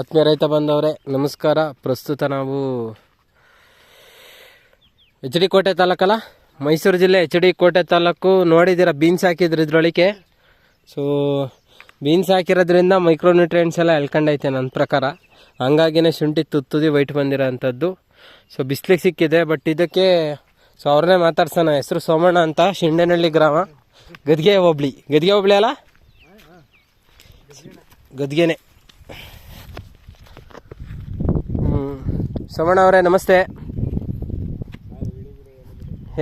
ಆತ್ಮೀಯ ರೈತ ಬಂದವರೇ, ನಮಸ್ಕಾರ. ಪ್ರಸ್ತುತ ನಾವು ಎಚ್ ಡಿ ಕೋಟೆ ತಾಲೂಕಲ್ಲ? ಮೈಸೂರು ಜಿಲ್ಲೆ ಎಚ್ ಡಿ ಕೋಟೆ ತಾಲೂಕು. ನೋಡಿದ್ದೀರ ಬೀನ್ಸ್ ಹಾಕಿದ್ರು ಇದ್ರೊಳಗೆ ಸೊ ಬೀನ್ಸ್ ಹಾಕಿರೋದ್ರಿಂದ ಮೈಕ್ರೋನ್ಯೂಟ್ರಿಯೆಂಟ್ಸ್ ಎಲ್ಲ ಎಳ್ಕೊಂಡೈತೆ ನನ್ನ ಪ್ರಕಾರ. ಹಂಗಾಗಿನೇ ಶುಂಠಿ ತುತ್ತುದಿ ವೈಟ್ ಬಂದಿರೋ ಅಂಥದ್ದು ಸೊ ಬಿಸ್ಲಿಗೆ ಸಿಕ್ಕಿದೆ ಬಟ್ ಇದಕ್ಕೆ ಸೊ ಅವ್ರನ್ನೇ ಮಾತಾಡ್ಸೋಣ. ಹೆಸರು ಸೋಮಣ್ಣ ಅಂತ, ಶಿಂಡೇನಹಳ್ಳಿ ಗ್ರಾಮ. ಗದ್ಗೆ ಹೋಬ್ಳಿ. ಗದ್ಗೆ ಹೋಬ್ಳಿ ಅಲ್ಲ? ಗದ್ಗೆನೆ. ಹ್ಮ್. ಸೋಮಣ್ಣ ಅವರೇ, ನಮಸ್ತೆ.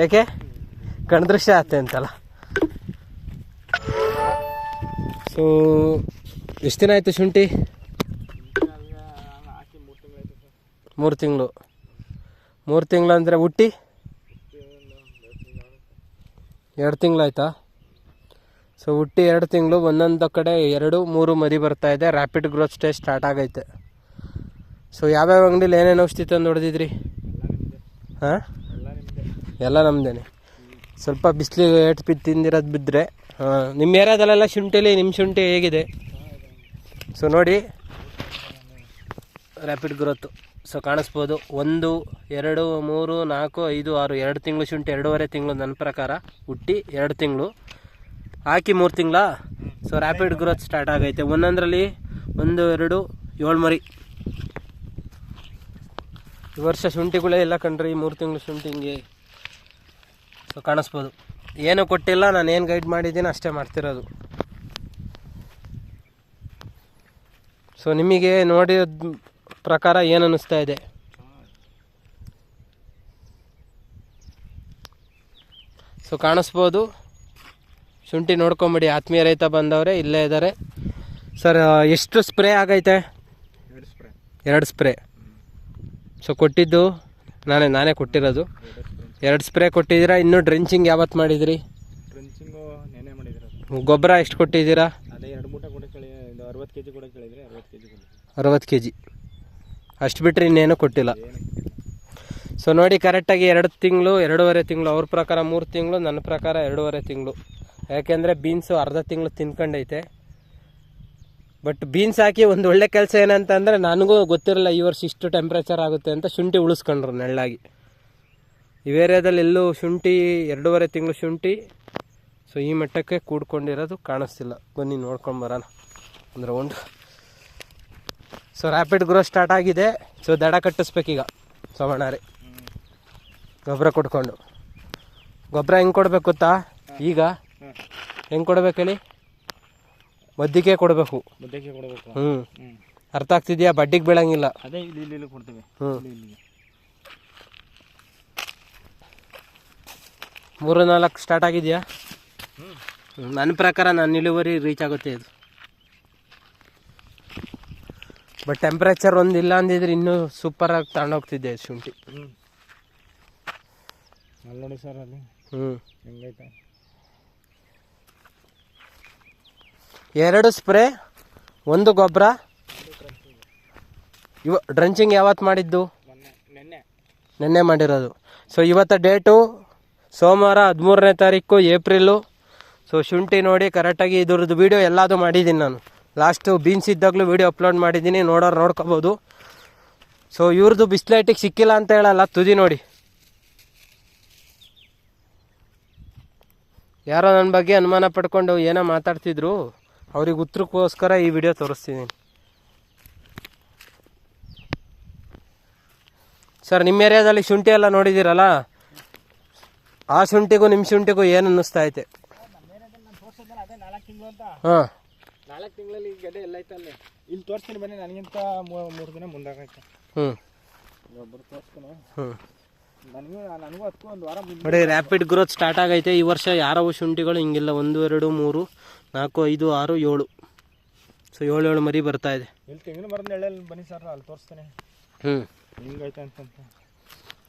ಏಕೆ? ಕಣ್ದೃಶ್ಯ ಆತೆ ಅಂತಲ್ಲ. ಸೊ ಎಷ್ಟು ದಿನ ಆಯಿತು ಶುಂಠಿ? ಮೂರು ತಿಂಗಳು. ಮೂರು ತಿಂಗಳು ಅಂದರೆ ಹುಟ್ಟಿ? ಎರಡು ತಿಂಗಳಾಯ್ತಾ ಸೊ ಹುಟ್ಟಿ ಎರಡು ತಿಂಗಳು, ಒಂದೊಂದು ಕಡೆ ಎರಡು, ಮೂರು ಮರಿ ಇದೆ. ರ್ಯಾಪಿಡ್ ಗ್ರೋತ್ ಸ್ಟೇಜ್ ಸ್ಟಾರ್ಟ್ ಆಗೈತೆ. ಸೊ ಯಾವ್ಯಾವ ಅಂಗಡಿಲಿ ಏನೇನು ಔಷಧಿ ತಂದು ಹೊಡೆದಿದ್ರಿ? ಹಾಂ? ಎಲ್ಲ ನಮ್ಮದೇನೆ ಸ್ವಲ್ಪ ಬಿಸಿಲು ಏಟ್ ಬಿದ್ದು ತಿಂದಿರೋದು ಬಿದ್ದರೆ ನಿಮ್ಮ ಏರಿಯಾದಲ್ಲೆಲ್ಲ ಶುಂಠಿಲಿ ನಿಮ್ಮ ಶುಂಠಿ ಹೇಗಿದೆ? ಸೊ ನೋಡಿ. ರ್ಯಾಪಿಡ್ ಗ್ರೋತು ಸೊ ಕಾಣಿಸ್ಬೋದು. ಒಂದು, ಎರಡು, ಮೂರು, ನಾಲ್ಕು, ಐದು, ಆರು, ಎರಡು ತಿಂಗಳು ಶುಂಠಿ, ಎರಡೂವರೆ ತಿಂಗಳು ನನ್ನ ಪ್ರಕಾರ. ಹುಟ್ಟಿ ಎರಡು ತಿಂಗಳು. ಹಾಕಿ ಮೂರು ತಿಂಗಳ? ಸೊ ರ್ಯಾಪಿಡ್ ಗ್ರೋತ್ ಸ್ಟಾರ್ಟ್ ಆಗೈತೆ. ಒಂದೊಂದರಲ್ಲಿ ಒಂದು, ಎರಡು, ಏಳು ಮರಿ. ಈ ವರ್ಷ ಶುಂಠಿಗಳೇ ಇಲ್ಲ ಕಣ್ರಿ ಮೂರು ತಿಂಗಳು ಶುಂಠಿ ಹಿಂಗೆ ಸೊ ಕಾಣಿಸ್ಬೋದು. ಏನು ಕೊಟ್ಟಿಲ್ಲ ನಾನು ಏನು ಗೈಡ್ ಮಾಡಿದ್ದೀನಿ ಅಷ್ಟೇ ಮಾಡ್ತಿರೋದು. ಸೊ ನಿಮಗೆ ನೋಡಿದ ಪ್ರಕಾರ ಏನು ಅನ್ನಿಸ್ತಾ ಇದೆ? ಸೊ ಕಾಣಿಸ್ಬೋದು. ಶುಂಠಿ ನೋಡ್ಕೊಂಬಿಡಿ ಆತ್ಮೀಯ ರೈತ ಬಂದವರೇ ಇಲ್ಲೇ ಇದ್ದಾರೆ ಸರ್ ಎಷ್ಟು ಸ್ಪ್ರೇ ಆಗೈತೆ? ಎರಡು ಸ್ಪ್ರೇ ಎರಡು ಸ್ಪ್ರೇ ಸೊ ಕೊಟ್ಟಿದ್ದು ನಾನೇ ನಾನೇ ಕೊಟ್ಟಿರೋದು. ಎರಡು ಸ್ಪ್ರೇ ಕೊಟ್ಟಿದ್ದೀರ? ಇನ್ನೂ ಡ್ರೆಂಚಿಂಗ್ ಯಾವತ್ತು ಮಾಡಿದಿರಿ? ಟ್ರೆಂಚಿಂಗು ನೆನೆ ಮಾಡಿದ್ರು ಗೊಬ್ಬರ ಎಷ್ಟು ಕೊಟ್ಟಿದ್ದೀರಾ? ಅದೇ ಎರಡು ಮೂಟೆ ಕೂಡ ಕೇಳಿ ಇದು ಅರವತ್ತು ಕೆ ಜಿ ಕೂಡ ಕೇಳಿದ್ರೆ ಅರವತ್ತು ಕೆ ಜಿ ಅರವತ್ತು ಕೆ ಜಿ ಅಷ್ಟು ಬಿಟ್ಟರೆ ಇನ್ನೇನು ಕೊಟ್ಟಿಲ್ಲ. ಸೊ ನೋಡಿ ಕರೆಕ್ಟಾಗಿ ಎರಡು ತಿಂಗಳು ಎರಡೂವರೆ ತಿಂಗಳು ಅವ್ರ ಪ್ರಕಾರ ಮೂರು ತಿಂಗಳು ನನ್ನ ಪ್ರಕಾರ ಎರಡೂವರೆ ತಿಂಗಳು. ಯಾಕೆಂದರೆ ಬೀನ್ಸು ಅರ್ಧ ತಿಂಗಳು ತಿನ್ಕೊಂಡೈತೆ. ಬಟ್ ಬೀನ್ಸ್ ಹಾಕಿ ಒಂದು ಒಳ್ಳೆ ಕೆಲಸ ಏನಂತಂದರೆ ನನಗೂ ಗೊತ್ತಿರಲ್ಲ ಈ ವರ್ಷ ಇಷ್ಟು ಟೆಂಪ್ರೇಚರ್ ಆಗುತ್ತೆ ಅಂತ ಶುಂಠಿ ಉಳಿಸ್ಕೊಂಡ್ರು ನೆಳ್ಳಾಗಿ. ಈ ಏರಿಯಾದಲ್ಲಿ ಎಲ್ಲೂ ಶುಂಠಿ ಎರಡೂವರೆ ತಿಂಗಳು ಶುಂಠಿ ಸೊ ಈ ಮಟ್ಟಕ್ಕೆ ಕೂಡ್ಕೊಂಡಿರೋದು ಕಾಣಿಸ್ತಿಲ್ಲ. ಬನ್ನಿ ನೋಡ್ಕೊಂಡು ಬರೋಣ. ಒಂದು round so rapid grow start ಆಗಿದೆ. ಸೊ ದಡ ಕಟ್ಟಿಸ್ಬೇಕೀಗ. ಸವಣಾರಿ ಗೊಬ್ಬರ ಕೊಡ್ಕೊಂಡು ಗೊಬ್ಬರ ಹೆಂಗೆ ಕೊಡ್ಬೇಕು ಗೊತ್ತಾ? ಈಗ? ಹೆಂಗೆ ಕೊಡ್ಬೇಕು ಹೇಳಿ ಮದ್ದಿಗೆ ಕೊಡಬೇಕು. ಮುದ್ದೆಗೆ ಕೊಡಬೇಕು. ಹ್ಞೂ ಅರ್ಥ ಆಗ್ತಿದ್ಯಾ? ಬಡ್ಡಿಗೆ ಬೀಳಂಗಿಲ್ಲ. ಅದೇ ಇಲ್ಲಿ ಇಲ್ಲಿ ಕೊಡ್ತೇವೆ. ಹ್ಞೂ ಮೂರು ನಾಲ್ಕು ಸ್ಟಾರ್ಟ್ ಆಗಿದೆಯಾ? ನನ್ನ ಪ್ರಕಾರ ನನ್ನ ಇಳುವರಿ ರೀಚ್ ಆಗುತ್ತೆ ಇದು. ಬಟ್ ಟೆಂಪ್ರೇಚರ್ ಒಂದು ಇಲ್ಲ ಅಂದಿದ್ರೆ ಇನ್ನೂ ಸೂಪರಾಗಿ ತಗೊಂಡೋಗ್ತಿದ್ದೆ ಶುಂಠಿ. ಹ್ಞೂ ನೋಡಿ ಸರ್ ಅಲ್ಲಿ. ಹ್ಞೂ ಹೆಂಗೈತೆ? ಎರಡು ಸ್ಪ್ರೇ, ಒಂದು ಗೊಬ್ಬರ. ಇವ, ಡ್ರಂಚಿಂಗ್ ಯಾವತ್ತು ಮಾಡಿದ್ದು? ನಿನ್ನೆ ಮಾಡಿರೋದು. ಸೊ ಇವತ್ತು ಡೇಟು ಸೋಮವಾರ ಹದಿಮೂರನೇ ತಾರೀಕು, ಏಪ್ರಿಲು. ಸೊ ಶುಂಠಿ ನೋಡಿ, ಕರೆಕ್ಟಾಗಿ ಇದ್ರದ್ದು ವೀಡಿಯೋ ಎಲ್ಲದು ಮಾಡಿದ್ದೀನಿ ನಾನು. ಲಾಸ್ಟು ಬೀನ್ಸ್ ಇದ್ದಾಗಲೂ ವೀಡಿಯೋ ಅಪ್ಲೋಡ್ ಮಾಡಿದ್ದೀನಿ, ನೋಡೋರು ನೋಡ್ಕೋಬೋದು. ಸೊ ಇವ್ರದ್ದು ಬಿಸ್ಲೈಟಿಗೆ ಸಿಕ್ಕಿಲ್ಲ ಅಂತ ಹೇಳಲ್ಲ, ತುದಿ ನೋಡಿ. ಯಾರೋ ನನ್ನ ಬಗ್ಗೆ ಅನುಮಾನ ಪಡ್ಕೊಂಡು ಏನೋ ಮಾತಾಡ್ತಿದ್ರು. ಅವ್ರಿಗೆ ಉತ್ತರಕ್ಕೋಸ್ಕರ ಈ ವಿಡಿಯೋ ತೋರಿಸ್ತಿದ್ದೀನಿ ಸರ್ ನಿಮ್ಮ ಏರಿಯಾದಲ್ಲಿ ಶುಂಠಿ ಎಲ್ಲ ನೋಡಿದ್ದೀರಲ್ಲ? ಆ ಶುಂಠಿಗೂ ನಿಮ್ಮ ಶುಂಠಿಗೂ ಏನು ಅನ್ನಿಸ್ತಾ ಐತೆ? ಹಾಂ. ನಾಲ್ಕು ತಿಂಗಳಲ್ಲಿ ಗಡ್ಡೆ ಎಲ್ಲ ಐತಲ್ಲೇ? ಇಲ್ಲಿ ತೋರಿಸ್ತೀನಿ ಬನ್ನಿ ನನಗಿಂತ ಮೂರು ದಿನ ಮುಂದಾಗೈತೆ ಹ್ಞೂ ತೋರಿಸ್ತಾನೆ ಹ್ಞೂ ನನಗೂ ನನಗೂ ಅದಕ್ಕೂ ಒಂದು ವಾರ ಮುಂದೆ ನೋಡಿ ರ್ಯಾಪಿಡ್ ಗ್ರೋತ್ ಸ್ಟಾರ್ಟ್ ಆಗೈತೆ. ಈ ವರ್ಷ ಯಾರವು ಶುಂಠಿಗಳು? ಹಿಂಗಿಲ್ಲ ಒಂದು ಎರಡು ಮೂರು ನಾಲ್ಕು ಐದು ಆರು ಏಳು. ಸೊ ಏಳು ಏಳು ಮರಿ ಬರ್ತಾ ಇದೆ. ಇಲ್ಲಿ ತೆಂಗಿನ ಮರದ ಎಳ್ಳೆಲ್ಲಿ ಬನ್ನಿ ಸರ್ ಅಲ್ಲಿ ತೋರಿಸ್ತಾನೆ. ಹ್ಞೂ ಹಿಂಗೈತೆ ಅಂತಂತ.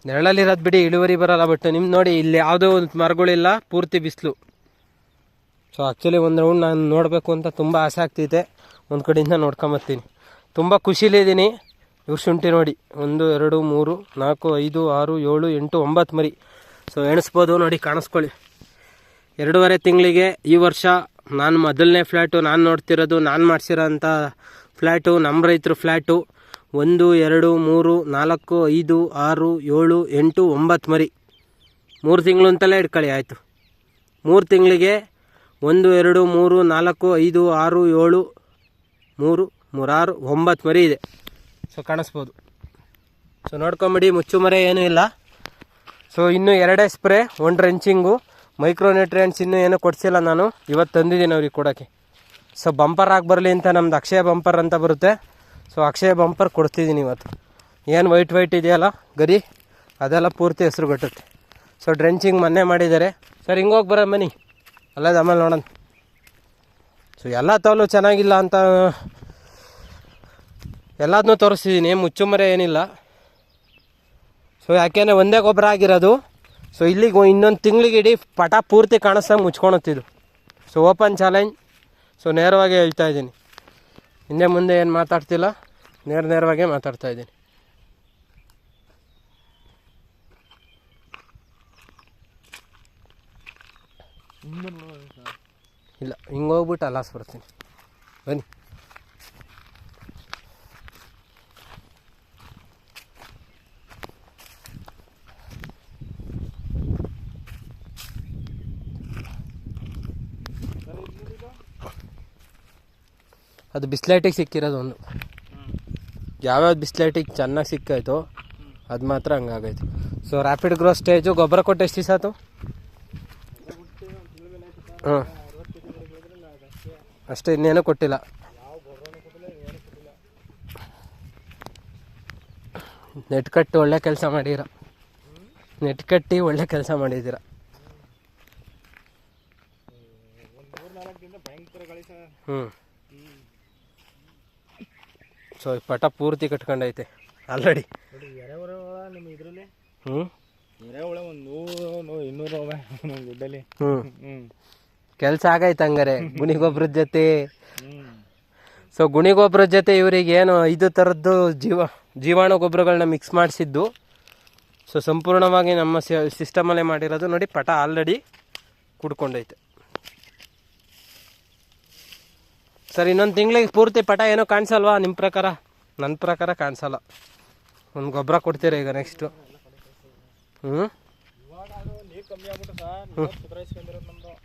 ನೆರಳಲ್ಲಿರೋದು ಬಿಡಿ ಇಳುವರಿ ಬರಲ್ಲ ಬಟ್ ನಿಮ್ಮ ನೋಡಿ ಇಲ್ಲಿ ಯಾವುದೋ ಒಂದು ಮರಗಳಿಲ್ಲ ಪೂರ್ತಿ ಬಿಸಿಲು. ಸೊ ಆ್ಯಕ್ಚುಲಿ ಒಂದು ರೌಂಡ್ ನಾನು ನೋಡಬೇಕು ಅಂತ ತುಂಬ ಆಸೆ ಆಗ್ತೈತೆ. ಒಂದು ಕಡೆಯಿಂದ ನೋಡ್ಕೊಂಬರ್ತೀನಿ ತುಂಬ ಖುಷಿಲಿದ್ದೀನಿ ಇವ್ರು ಶುಂಠಿ ನೋಡಿ. ಒಂದು, ಎರಡು, ಮೂರು, ನಾಲ್ಕು, ಐದು, ಆರು, ಏಳು, ಎಂಟು, ಒಂಬತ್ತು ಮರಿ. ಸೊ ಎಣಿಸ್ಬೋದು ನೋಡಿ, ಕಾಣಿಸ್ಕೊಳ್ಳಿ. ಎರಡೂವರೆ ತಿಂಗಳಿಗೆ ಈ ವರ್ಷ ನಾನು ಮೊದಲನೇ ಫ್ಲ್ಯಾಟು ನಾನು ನೋಡ್ತಿರೋದು, ನಾನು ಮಾಡಿಸಿರೋ ಅಂಥ ಫ್ಲ್ಯಾಟು ನಮ್ಮ ರೈತರು ಫ್ಲ್ಯಾಟು ಒಂದು, ಎರಡು, ಮೂರು, ನಾಲ್ಕು, ಐದು, ಆರು, ಏಳು, ಎಂಟು, ಒಂಬತ್ತು ಮರಿ. ಮೂರು ತಿಂಗಳು ಅಂತಲೇ ಇಟ್ಕೊಳ್ಳಿ, ಆಯಿತು. ಮೂರು ತಿಂಗಳಿಗೆ ಒಂದು, ಎರಡು, ಮೂರು, ನಾಲ್ಕು, ಐದು, ಆರು, ಏಳು, ಮೂರು, ಮೂರಾರು, ಒಂಬತ್ತು ಮರಿ ಇದೆ. ಸೊ ಕಾಣಿಸ್ಬೋದು. ಸೊ ನೋಡ್ಕೊಂಬಿಡಿ, ಮುಚ್ಚುಮರೆ ಏನೂ ಇಲ್ಲ. ಸೊ ಇನ್ನೂ ಎರಡೇ ಸ್ಪ್ರೇ ಒನ್ ರೆಂಚಿಂಗು ಮೈಕ್ರೋನ್ಯೂಟ್ರಿಯೆಂಟ್ಸ್ ಇನ್ನೂ ಏನೂ ಕೊಡಿಸಿಲ್ಲ ನಾನು. ಇವತ್ತು ತಂದಿದ್ದೀನಿ ಅವ್ರಿಗೆ ಕೊಡೋಕ್ಕೆ ಸೊ ಬಂಪರ್ ಆಗಿ ಬರಲಿ ಅಂತ ನಮ್ದು ಅಕ್ಷಯ ಬಂಪರ್ ಅಂತ ಬರುತ್ತೆ. ಸೊ ಅಕ್ಷಯ ಬಂಪರ್ ಕೊಡ್ತಿದ್ದೀನಿ ಇವತ್ತು. ಏನು ವೈಟ್ ವೈಟ್ ಇದೆಯಲ್ಲ, ಗರಿ? ಅದೆಲ್ಲ ಪೂರ್ತಿ ಹೆಸರು ಕಟ್ಟುತ್ತೆ ಸೊ ಡ್ರೆಂಚಿಂಗ್ ಮೊನ್ನೆ ಮಾಡಿದ್ದಾರೆ. ಸರ್ ಹಿಂಗೋಗಿ ಬರೋ ಬನ್ನಿ ಅಲ್ಲದ ಆಮೇಲೆ ನೋಡೋಣ. ಸೊ ಎಲ್ಲ ತವಲು ಚೆನ್ನಾಗಿಲ್ಲ ಅಂತ ಎಲ್ಲದನ್ನೂ ತೋರಿಸ್ತಿದ್ದೀನಿ ಮುಚ್ಚುಮರೆ ಏನಿಲ್ಲ. ಸೊ ಯಾಕೆಂದರೆ ಒಂದೇ ಗೊಬ್ಬರ ಆಗಿರೋದು. ಸೊ ಇಲ್ಲಿಗೆ ಇನ್ನೊಂದು ತಿಂಗಳಿಗೆ ಇಡೀ ಪಟ ಪೂರ್ತಿ ಕಾಣಿಸ್ದಂಗೆ ಮುಚ್ಕೊಳತ್ತಿದ್ದು ಸೊ ಓಪನ್ ಚಾಲೆಂಜ್ ಸೊ ನೇರವಾಗಿ ಹೇಳ್ತಾ ಇದ್ದೀನಿ. ಹಿಂದೆ ಮುಂದೆ ಏನು ಮಾತಾಡ್ತಿಲ್ಲ, ನೇರ ನೇರವಾಗೇ ಮಾತಾಡ್ತಾ ಇದ್ದೀನಿ. ಇಲ್ಲ, ಹಿಂಗೆ ಹೋಗ್ಬಿಟ್ಟು ಅಲಾಸ್ ಬರ್ತೀನಿ. ಬನ್ನಿ. ಅದು ಬಿಸ್ಲೈಟಿಗೆ ಸಿಕ್ಕಿರೋದು ಒಂದು. ಯಾವ್ಯಾವ್ದು ಬಿಸ್ಲೈಟಿಗೆ ಚೆನ್ನಾಗಿ ಸಿಕ್ಕಾಯ್ತು ಅದು ಮಾತ್ರ ಹಂಗಾಗೈತು. ಸೊ ರ್ಯಾಪಿಡ್ ಗ್ರೋ ಸ್ಟೇಜು ಗೊಬ್ಬರ ಕೊಟ್ಟು ಎಷ್ಟು ದಿವಸ ಆಯ್ತು? ಹಾಂ. ಅಷ್ಟೇ ಇನ್ನೇನು ಕೊಟ್ಟಿಲ್ಲ. ನೆಟ್ ಕಟ್ಟಿ ಒಳ್ಳೆ ಕೆಲಸ ಮಾಡಿರ ನೆಟ್ ಕಟ್ಟಿ ಒಳ್ಳೆ ಕೆಲಸ ಮಾಡಿದ್ದೀರ ಹ್ಞೂ ಸೊ ಈ ಪಟ ಪೂರ್ತಿ ಕಟ್ಕೊಂಡೈತೆ. ಆಲ್ರೆಡಿ ಹ್ಞೂ ಹ್ಞೂ ಹ್ಞೂ ಕೆಲಸ ಆಗೈತೆ ಹಂಗಾರೆ. ಗುಣಿ ಗೊಬ್ಬರದ ಜೊತೆ. ಸೊ ಗುಣಿಗೊಬ್ರದ ಜೊತೆ ಇವರಿಗೆ ಏನು ಐದು ಥರದ್ದು ಜೀವ ಜೀವಾಣು ಗೊಬ್ಬರಗಳನ್ನ ಮಿಕ್ಸ್ ಮಾಡಿಸಿದ್ದು. ಸೊ ಸಂಪೂರ್ಣವಾಗಿ ನಮ್ಮ ಸಿಸ್ಟಮಲ್ಲೇ ಮಾಡಿರೋದು. ನೋಡಿ ಪಟ ಆಲ್ರೆಡಿ ಕುಡ್ಕೊಂಡೈತೆ. ಸರ್, ಇನ್ನೊಂದು ತಿಂಗಳಿಗೆ ಪೂರ್ತಿ ಪಟ ಏನೋ ಕಾಣಿಸಲ್ವಾ? ನಿಮ್ಮ ಪ್ರಕಾರ? ನನ್ನ ಪ್ರಕಾರ ಕಾಣಿಸಲ್ಲ. ಒಂದು ಗೊಬ್ಬರ ಕೊಡ್ತೀರಾ ಈಗ ನೆಕ್ಸ್ಟು ಹ್ಞೂ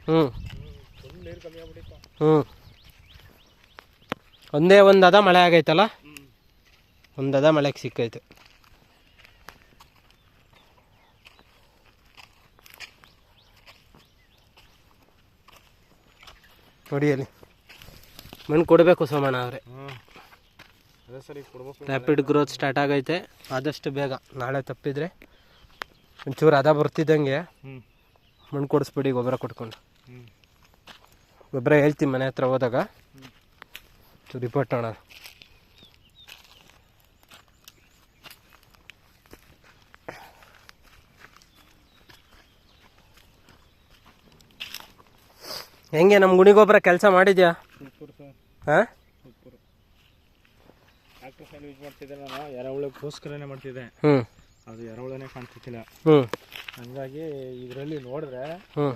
ಹ್ಞೂ ಹ್ಞೂ ಒಂದೇ ಒಂದು ಅದ ಮಳೆ ಆಗೈತಲ್ಲ? ಒಂದು ಅದ ಮಳೆಗೆ ಸಿಕ್ಕೈತೆ. ನೋಡಿ ಮಣ್ಣು ಕೊಡಬೇಕು ಸೋಮಣ್ಣ ಅವರೇ. ರ್ಯಾಪಿಡ್ ಗ್ರೋತ್ ಸ್ಟಾರ್ಟ್ ಆಗೈತೆ. ಆದಷ್ಟು ಬೇಗ. ನಾಳೆ ತಪ್ಪಿದ್ರೆ ಒಂಚೂರು ಅದ ಬರ್ತಿದ್ದಂಗೆ ಮಣ್ಣು ಕೊಡಿಸ್ಬಿಡಿ, ಗೊಬ್ಬರ ಕೊಟ್ಕೊಂಡು. ಗೊಬ್ಬರ ಹೇಳ್ತೀನಿ ಮನೆ ಹತ್ರ ಹೋದಾಗ. ರಿಪೋರ್ಟ್ ಮಾಡೋಣ ಹೆಂಗೆ ನಮ್ಮ ಗುಣಿ ಗೊಬ್ಬರ ಕೆಲಸ ಮಾಡಿದ್ಯಾ? ಹಾಂ? ಸೈಡ್ ಯೂಸ್ ಮಾಡ್ತಿದ್ದೆ ನಾನು ಎರೆಹುಳಕ್ಕೋಸ್ಕರನೇ ಮಾಡ್ತಿದ್ದೆ. ಹ್ಞೂ ಅದು ಎರೆಹುಳನೇ ಕಾಣ್ತಿದ್ದಿಲ್ಲ ಹ್ಞೂ ಹಂಗಾಗಿ ಇದರಲ್ಲಿ ನೋಡಿದ್ರೆ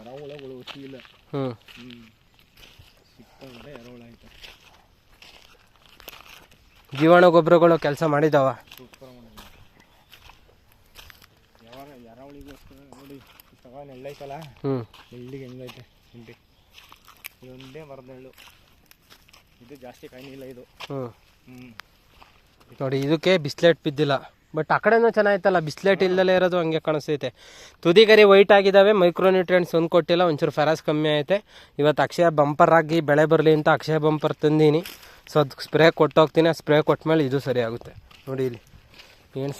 ಎರವುಳಗಳು ಎರೆಹುಳಗಳು ಇಲ್ಲ. ಹ್ಞೂ ಹ್ಞೂ ಸಿಕ್ತಂದ್ರೆ ಎರೆಹುಳ ಐತೆ ಜೀವಾಣು ಗೊಬ್ಬರಗಳು ಕೆಲಸ ಮಾಡಿದಾವ? ಸೂಪರ್ ಮಾಡಿದೆ ಯಾವಾಗ ಎರೆಹುಳಿಗೋಸ್ಕರ ನೋಡಿ ತಗೊಂಡು ಎಳ್ಳೈತಲ್ಲ? ಹ್ಞೂ ಎಳ್ಳಿಗೆ ಹೆಂಗೈತೆ ಹಿಂಡಿ. ಇದೊಂದೇ ಮರದ ನೆಳ್ಳು ಇದು ಜಾಸ್ತಿ ಇದು. ಹ್ಞೂ ಹ್ಞೂ ನೋಡಿ ಇದಕ್ಕೆ ಬಿಸ್ಲೇಟ್ ಬಿದ್ದಿಲ್ಲ. ಬಟ್ ಆ ಕಡೆನೂ ಚೆನ್ನಾಗಿತ್ತಲ್ಲ ಬಿಸ್ಲೇಟ್ ಇಲ್ದಲೇ ಇರೋದು ಹಂಗೆ ಕಾಣಿಸ್ತೈತೆ. ತುದಿಗರಿ ವೈಟ್ ಆಗಿದ್ದಾವೆ ಮೈಕ್ರೋನ್ಯೂಟ್ರಿಯೆಂಟ್ಸ್ ಒಂದು ಕೊಟ್ಟಿಲ್ಲ ಒಂಚೂರು ಫೆರಾಸ್ ಕಮ್ಮಿ ಐತೆ ಇವತ್ತು ಅಕ್ಷಯ ಬಂಪರ್ ಆಗಿ ಬೆಳೆ ಬರಲಿ ಅಂತ ಅಕ್ಷಯ ಬಂಪರ್ ತಂದೀನಿ. ಸೊ ಅದು ಸ್ಪ್ರೇ ಕೊಟ್ಟೋಗ್ತೀನಿ ಆ ಸ್ಪ್ರೇ ಕೊಟ್ಮೇಲೆ ಇದು ಸರಿ ಆಗುತ್ತೆ. ನೋಡಿ ಇಲ್ಲಿ. ಏನು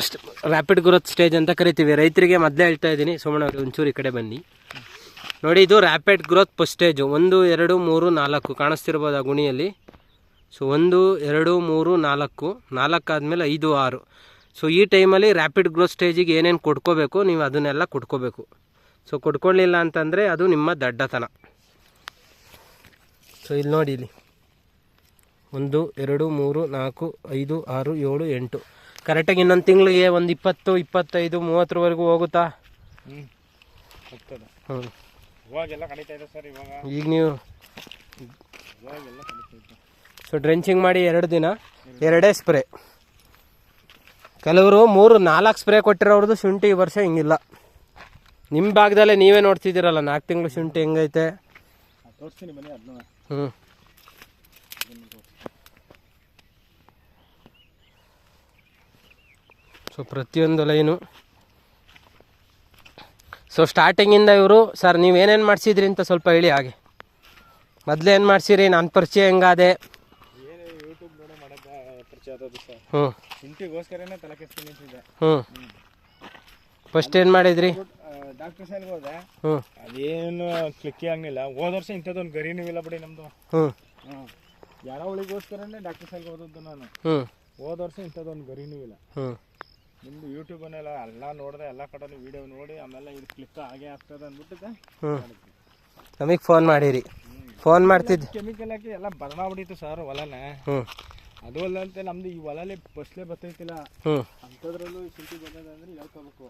ಅಷ್ಟು ರ್ಯಾಪಿಡ್ ಗ್ರೋತ್ ಸ್ಟೇಜ್ ಅಂತ ಕರಿತೀವಿ. ರೈತರಿಗೆ ಮೊದಲೇ ಹೇಳ್ತಾ ಇದ್ದೀನಿ ಸೋಮಣ್ಣ ಒಂಚೂರು ಈ ಕಡೆ ಬನ್ನಿ. ನೋಡಿ ಇದು ರ್ಯಾಪಿಡ್ ಗ್ರೋತ್ ಫಸ್ಟ್ ಸ್ಟೇಜು ಒಂದು ಎರಡು ಮೂರು ನಾಲ್ಕು. ಕಾಣಿಸ್ತಿರ್ಬೋದು ಆ ಗುಣಿಯಲ್ಲಿ. ಸೊ ಒಂದು ಎರಡು ಮೂರು ನಾಲ್ಕು. ನಾಲ್ಕು ಆದಮೇಲೆ ಐದು ಆರು. ಸೊ ಈ ಟೈಮಲ್ಲಿ ರ್ಯಾಪಿಡ್ ಗ್ರೋತ್ ಸ್ಟೇಜಿಗೆ ಏನೇನು ಕೊಡ್ಕೋಬೇಕು ನೀವು ಅದನ್ನೆಲ್ಲ ಕೊಡ್ಕೋಬೇಕು. ಸೊ ಕೊಡ್ಕೊಳ್ಳಿಲ್ಲ ಅಂತಂದರೆ ಅದು ನಿಮ್ಮ ದಡ್ಡತನ. ಸೊ ಇಲ್ಲಿ ನೋಡಿ ಇಲ್ಲಿ. ಒಂದು ಎರಡು ಮೂರು ನಾಲ್ಕು ಐದು ಆರು ಏಳು ಎಂಟು. ಕರೆಕ್ಟಾಗಿ ಇನ್ನೊಂದು ತಿಂಗಳಿಗೆ ಒಂದು ಇಪ್ಪತ್ತು ಇಪ್ಪತ್ತೈದು ಮೂವತ್ತರವರೆಗೂ ಹೋಗುತ್ತಾ? ಹ್ಞೂ ಹೌದು. ಹ್ಞೂ ಇವಾಗೆಲ್ಲ ಕಡಿತಾ ಇದೆ ಸರ್ ಇವಾಗ ಈಗ ನೀವು ಇವಾಗೆಲ್ಲ ಕಡಿತಾ ಇದೆ ಸೊ ಡ್ರೆಂಚಿಂಗ್ ಮಾಡಿ ಎರಡು ದಿನ ಎರಡೇ ಸ್ಪ್ರೇ ಕೆಲವರು ಮೂರು ನಾಲ್ಕು ಸ್ಪ್ರೇ ಕೊಟ್ಟಿರೋರ್ದು ಶುಂಠಿ ಈ ವರ್ಷ ಹಿಂಗಿಲ್ಲ. ನಿಮ್ಮ ಭಾಗದಲ್ಲೇ ನೀವೇ ನೋಡ್ತಿದ್ದೀರಲ್ಲ ನಾಲ್ಕು ತಿಂಗಳು ಶುಂಠಿ ಹೆಂಗೈತೆ? ತೋರಿಸ್ತೀನಿ ಬನ್ನಿ ಅದನ್ನ ಹ್ಞೂ ಸೊ ಪ್ರತಿಯೊಂದು ಲೈನು ಸೊ ಸ್ಟಾರ್ಟಿಂಗಿಂದ ಇವರು ಸರ್ ನೀವು ಏನೇನು ಮಾಡಿಸಿದ್ರಿ ಅಂತ ಸ್ವಲ್ಪ ಹೇಳಿ ಹಾಗೆ. ಮೊದಲು ಏನು ಮಾಡಿಸಿರಿ? ನಾನು ಪರಿಚಯ ಹೆಂಗಾದೆ? ಹ್ಞೂ ಹ್ಞೂ ಫಸ್ಟ್ ಏನು ಮಾಡಿದ್ರಿ? ಡಾಕ್ಟರ್ ಸೈಲ್ಗೆ ಹೋದೆ. ಅದೇನು ಕ್ಲಿಕ್ಕಿ ಆಗಲಿಲ್ಲ. ಹೋದ ವರ್ಷ ಇಂಥದ್ದೊಂದು ಗರಿನೂ ಇಲ್ಲ ಬಿಡಿ ನಮ್ಮದು ಹ್ಞೂ ಯಾರೋ ಯಾರವಳಿಗೋಸ್ಕರನೇ ಡಾಕ್ಟರ್ ಹೋದದ್ದು ನಾನು. ಹ್ಞೂ ಹೋದ ವರ್ಷ ಇಂಥದ್ದೊಂದು ಗರಿನೂ ಇಲ್ಲ. ಹ್ಞೂ ನಿಮ್ಮದು ಯೂಟ್ಯೂಬನ್ನೆಲ್ಲ ಎಲ್ಲ ನೋಡಿದೆ ಎಲ್ಲ ಕಡೆ ವಿಡಿಯೋ ನೋಡಿ ಆಮೇಲೆ ಇದು ಕ್ಲಿಕ್ ಆಗೇ ಆಗ್ತದೆ ಅಂದ್ಬಿಟ್ಟಿದೆ ಹ್ಞೂ ನಮಗೆ ಫೋನ್ ಮಾಡಿರಿ. ಫೋನ್ ಮಾಡ್ತಿದ್ದೆ. ಕೆಮಿಕಲ್ ಹಾಕಿ ಎಲ್ಲ ಬರ್ನಾಗ್ಬಿಟ್ಟಿತ್ತು ಸರ್ ಹೊಲನೇ. ಹ್ಞೂ ಅದು ಅಲ್ಲಂತೆ ನಮ್ದು ಈ ಹೊಲಲ್ಲಿ ಫಸ್ಲೇ ಬರ್ತೈತಿಲ್ಲ. ಹ್ಞೂ ಅಂಥದ್ರಲ್ಲೂ ಈ ಶುಂಠಿ ಬಂದದಂದ್ರೆ ಹೇಳ್ಕೋಬೇಕು.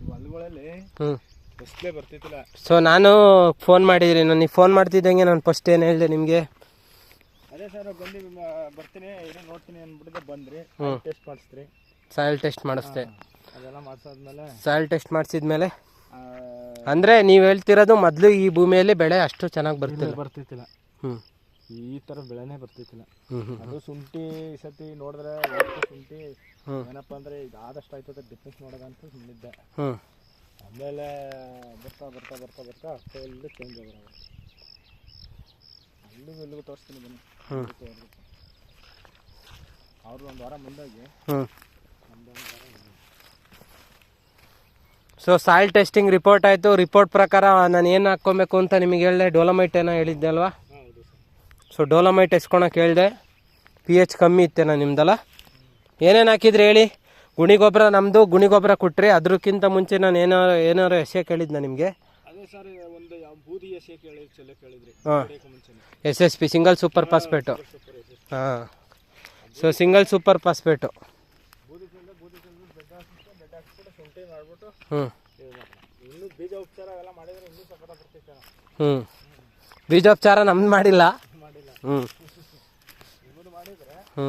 ಈ ಹೊಲಗಳಲ್ಲಿ ಹ್ಞೂ ಬರ್ತೈತಿಲ್ಲ. ಸೊ ನಾನು ಫೋನ್ ಮಾಡಿದ್ರಿ. ನಾನು ನೀವು ಫೋನ್ ಮಾಡ್ತಿದ್ದಂಗೆ ನಾನು ಫಸ್ಟ್ ಏನು ಹೇಳಿದೆ ನಿಮಗೆ? ಅದೇ ಸರ್ ಬಂದು ಬರ್ತೀನಿ ಏನೋ ನೋಡ್ತೀನಿ ಅಂದ್ಬಿಟ್ಟಿದ್ದೆ ಬಂದ್ರಿ. ಟೆಸ್ಟ್ ಮಾಡಿಸ್ತೀರಿ. ಸಾಯಿಲ್ ಟೆಸ್ಟ್ ಮಾಡಿಸ್ದೆ. ಅದೆಲ್ಲ ಮಾಡಿಸಾದ್ಮೇಲೆ? Soil test ಮಾಡಿಸಿದ್ಮೇಲೆ? ಅಂದರೆ ನೀವು ಹೇಳ್ತಿರೋದು ಮೊದಲು ಈ ಭೂಮಿಯಲ್ಲಿ ಬೆಳೆ ಅಷ್ಟು ಚೆನ್ನಾಗಿ ಬರ್ತಿಲ್ಲ. ಬರ್ತಿತ್ತಿಲ್ಲ. ಹ್ಞೂ ಈ ಥರ ಬೆಳೆನೇ ಬರ್ತಿತ್ತಿಲ್ಲ. ಅದು ಶುಂಠಿ ಈ ಸತಿ ನೋಡಿದ್ರೆ ಸುಂಟಿ ಶುಂಠಿ ಏನಪ್ಪ ಅಂದ್ರೆ ಈಗ ಆದಷ್ಟು ಆಯ್ತದೆ ಡಿಫ್ರೆನ್ಸ್ ಮಾಡೋದಂತ ಸುಮ್ಮನಿದ್ದೆ ಆಮೇಲೆ ಬರ್ತಾ ಬರ್ತಾ ಬರ್ತಾ ಬರ್ತಾ ಅಷ್ಟೇ ಇಲ್ಲಿ ಚೇಂಜ್ ಅಲ್ಲಿಗೂ ಇಲ್ಲಿಗೂ ತೋರಿಸ್ತೀನಿ ಬನ್ನಿ. ಅವ್ರದ್ದು ಅವ್ರು ಒಂದು ವಾರ ಮುಂದಾಗಿ ಸೊ ಸಾಯಿಲ್ ಟೆಸ್ಟಿಂಗ್ ರಿಪೋರ್ಟ್ ಆಯಿತು. ರಿಪೋರ್ಟ್ ಪ್ರಕಾರ ನಾನು ಏನು ಹಾಕ್ಕೊಬೇಕು ಅಂತ ನಿಮಗೆ ಹೇಳಿದೆ. ಡೋಲಮೈಟ್ ಏನೋ ಹೇಳಿದ್ದೆ ಅಲ್ವಾ? ಸೊ ಡೋಲಮೈಟ್ ಎಸ್ಕೊಳಕ್ಕೆ ಹೇಳಿದೆ. ಪಿ ಎಚ್ ಕಮ್ಮಿ ಇತ್ತೇನಾ ನಿಮ್ದಲ್ಲ. ಏನೇನು ಹಾಕಿದ್ರಿ ಹೇಳಿ? ಗುಣಿ ಗೊಬ್ಬರ ನಮ್ಮದು ಗುಣಿ ಗೊಬ್ಬರ ಕೊಟ್ರಿ. ಅದಕ್ಕಿಂತ ಮುಂಚೆ ನಾನು ಏನಾರು ಏನಾರು ಎಸೆ ಕೇಳಿದ್ನ ನಿಮಗೆ. ಹಾಂ. S S P single super phosphate ಹಾಂ ಸೊ ಸಿಂಗಲ್ ಸೂಪರ್ ಫಾಸ್ಫೇಟು ಬೂದಿ ಚೆಲ್ಲ ಬೂದಿ ಚೆಲ್ಲ ಬೆಡ್ ಹಾಕ್ಬಿಟ್ಟು ಬೆಡ್ ಹಾಕ್ಬಿಟ್ಟು ಶುಂಠಿ ಮಾಡಿಬಿಟ್ಟು ಹ್ಞೂ ಇದು ಮಾಡೋದು. ಇನ್ನೂ ಬೀಜ ಉಪಚಾರ ಅವೆಲ್ಲ ಮಾಡಿದ್ರೆ ಇನ್ನೂ ಸಖತ ಬರ್ತೈತೆ ಹ್ಞೂ ಬೀಜೋಪಚಾರ ನಮ್ದು ಮಾಡಿಲ್ಲ. ಹ್ಞೂ ಹ್ಞೂ